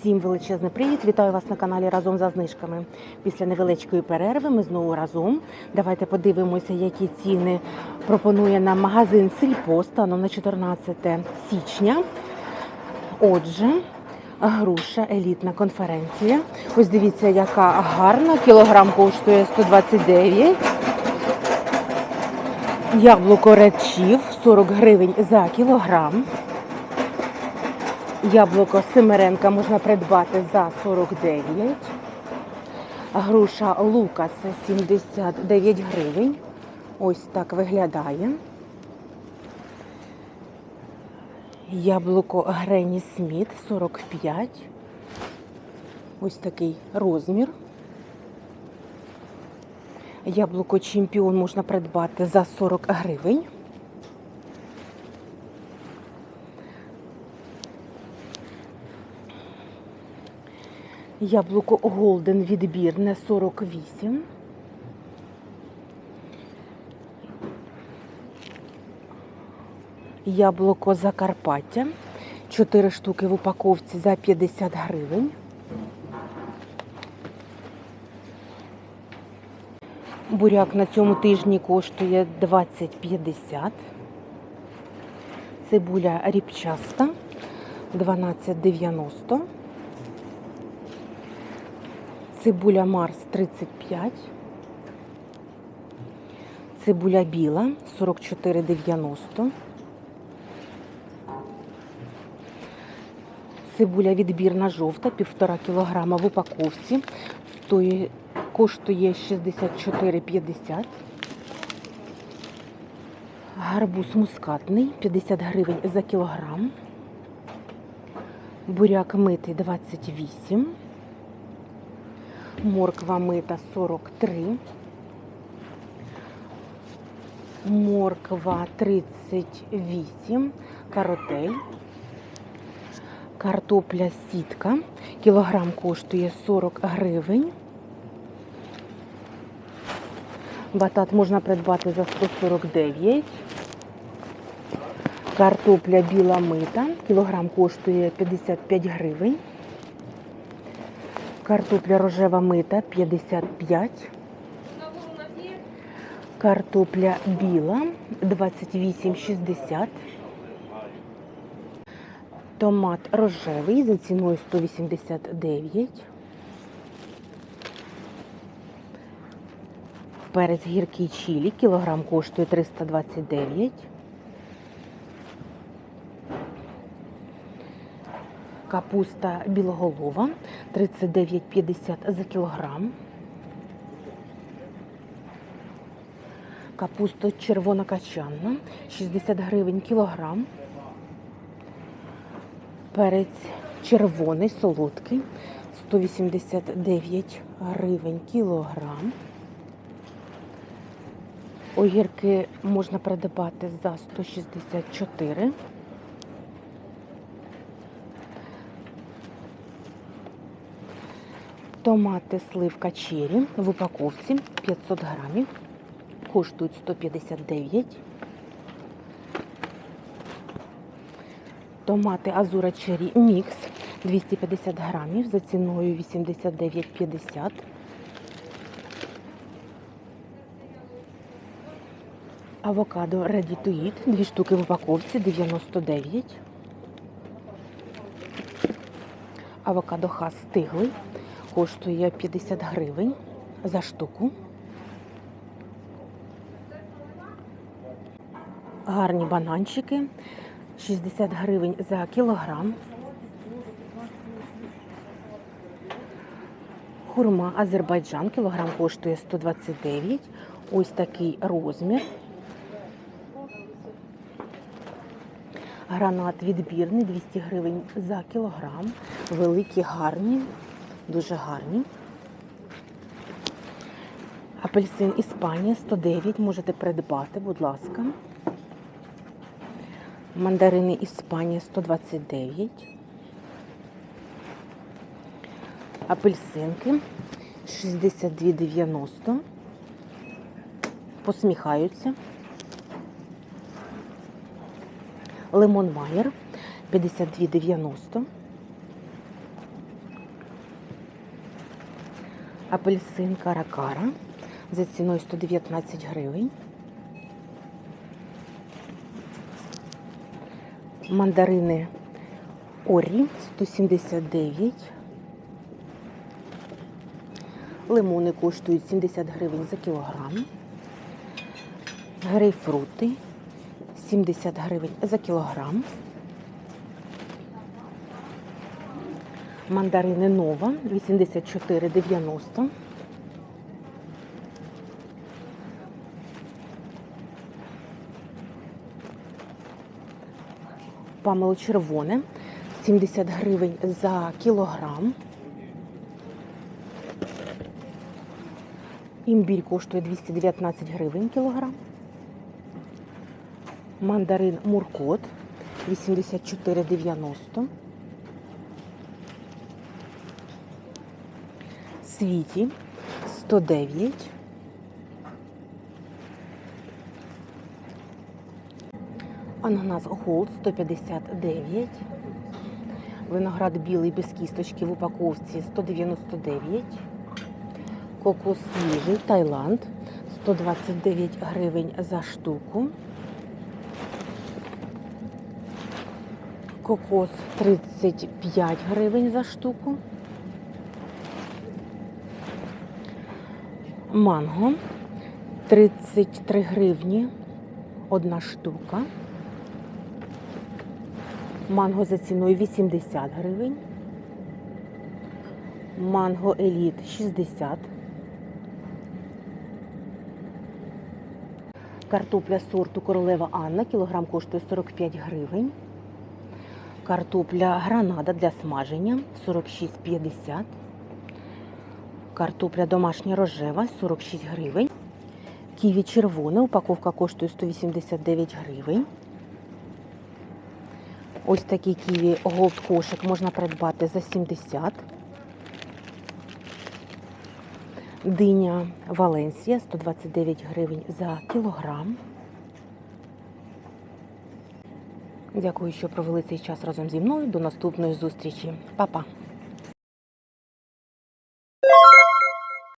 Всім величезний привіт! Вітаю вас на каналі разом за знижками. Після невеличкої перерви ми знову разом. Давайте подивимося, які ціни пропонує нам магазин Сільпо станом на 14 січня. Отже, груша, елітна конференція. Ось дивіться, яка гарна. Кілограм коштує 129. Яблуко речів 40 гривень за кілограм. Яблуко Семеренка можна придбати за 49. Груша Лукас 79 гривень. Ось так виглядає. Яблуко Грені Сміт 45. Ось такий розмір. Яблуко Чемпіон можна придбати за 40 гривень. Яблуко Голден відбірне 48. Яблуко Закарпаття. 4 штуки в упаковці за 50 гривень. Буряк на цьому тижні коштує 20,50. Цибуля ріпчаста 12,90. Цибуля Марс 35. Цибуля біла 44,90. Цибуля відбірна жовта, 1,5 кг в упаковці. Стоїть, коштує 64,50. Гарбуз мускатний 50 гривень за кілограм. Буряк митий 28. Морква мита 43. Морква 38. Каротель. Картопля сітка. Кілограм коштує 40 гривень. Батат можна придбати за 149. Картопля біла мита. Кілограм коштує 55 гривень. Картопля рожева мита 55. Картопля біла 28,60. Томат рожевий за ціною 189. Перець гіркий чилі, кілограм коштує 329. Капуста білоголова 39,50 за кілограм. Капуста червона качанна 60 гривень кілограм. Перець червоний, солодкий 189 гривень кілограм. Огірки можна придбати за 164. Томати сливка чері в упаковці 500 грамів. Коштують 159. Томати Азура Чері Мікс 250 грамів за ціною 89,50. Авокадо Ready to Eat, дві штуки в упаковці 99. Авокадо хас стиглий, коштує 50 гривень за штуку. Гарні бананчики 60 гривень за кілограм. Хурма Азербайджан, кілограм коштує 129. Ось такий розмір. Гранат відбірний 200 гривень за кілограм. Великі, гарні, дуже гарні. Апельсин Іспанія 109. Можете придбати, будь ласка. Мандарини Іспанія 129. Апельсинки 62,90. Посміхаються. Лимон Майер 52,90. Апельсин каракара за ціною 119 гривень. Мандарини Орі 179. Лимони коштують 70 гривень за кілограм. Грейпфрути 70 гривень за кілограм. Мандарини Нова 84,90. Памело червоне 70 гривень за кілограм. Імбірь коштує 219 гривень кілограм. Мандарин Муркот 84,90. Світі 109. Ананас Голд 159. Виноград білий без кісточки в упаковці 199. Кокос свіжий Таїланд 129 гривень за штуку. Кокос 35 гривень за штуку. Манго 33 гривні одна штука. Манго за ціною 80 гривень. Манго Еліт 60. Картопля сорту Королева Анна кілограм коштує 45 гривень. Картопля гранада для смаження 46,50. Картопля домашня рожева 46 гривень. Ківі червоне, упаковка коштує 189 гривень. Ось такий ківі голд кошик можна придбати за 70. Диня Валенсія 129 гривень за кілограм. Дякую, що провели цей час разом зі мною. До наступної зустрічі. Па-па!